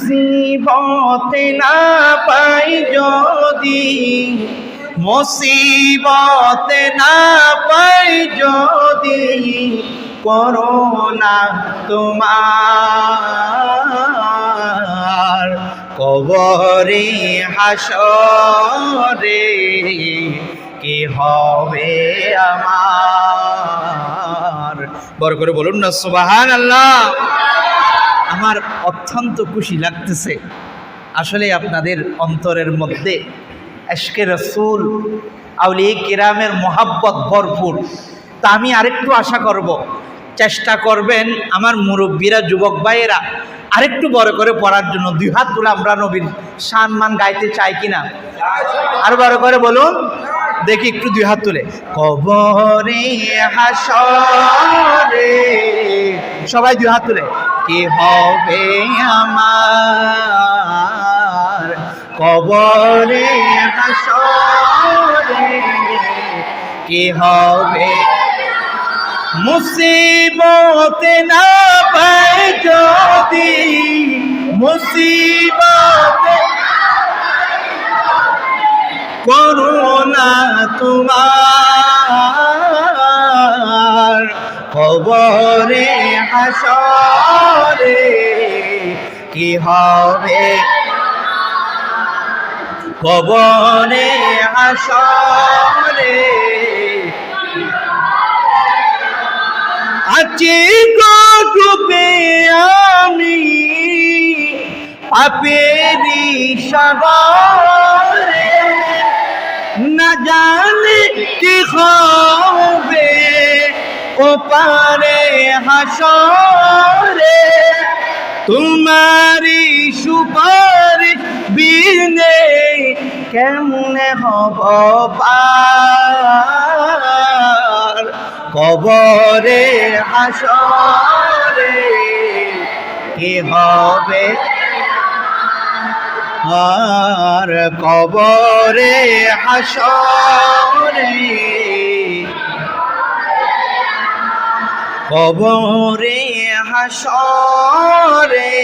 মুসিবতে না পাই যদি, মুসিবতে না পাই যদি করোনা তোমার কবরে হাসরে, কি হবে আমার? বড় করে বলুন না সুবাহান আল্লাহ আমার অত্যন্ত খুশি লাগতেছে। আসলে আপনাদের অন্তরের মধ্যে এশকে রসুল আউলি কিরামের মোহাব্বত ভরপুর। তা আমি আরেকটু আশা করব। চেষ্টা করবেন আমার মুরব্বীরা, যুবক ভাইয়েরা, আরেকটু বড় করে পড়ার জন্য। দুই হাত তুলে আমরা নবীর সম্মান গাইতে চাই কিনা? আর বড় করে বলুন। দেখি একটু দুই হাত তুলে। কবরে হাসরে। সবাই দুই হাত তুলে। কি হবে আমার? কবরে হাসরে। কি হবে? মুসিবতে না পাই যদি। মুসিবতে। করোনা তোমার খবরে হাসরে কি হবে? কবরে হাসরে আছি ডুবে আমি পাপেরি সাগরে। না জানি কি হবে। ও পারে হাসরে তোমারি সুপারি বিনে কেমনে হব পার? কবরে হাসরে কি হবে? আর কবরে হাসরে। কবরে হাসরে।